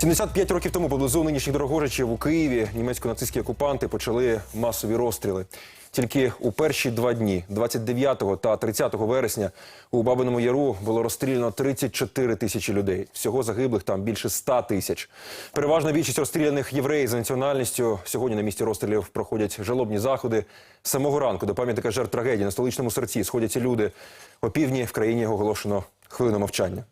75 років тому поблизу нинішніх Дорогожичів у Києві німецько-нацистські окупанти почали масові розстріли. Тільки у перші два дні, 29 та 30 вересня, у Бабиному Яру було розстріляно 34 тисячі людей. Всього загиблих там більше 100 тисяч. Переважна більшість розстріляних євреїв за національністю. Сьогодні на місці розстрілів проходять жалобні заходи. З самого ранку до пам'ятника жертв трагедії на столичному серці сходяться люди. О півдні в країні оголошено хвилину мовчання.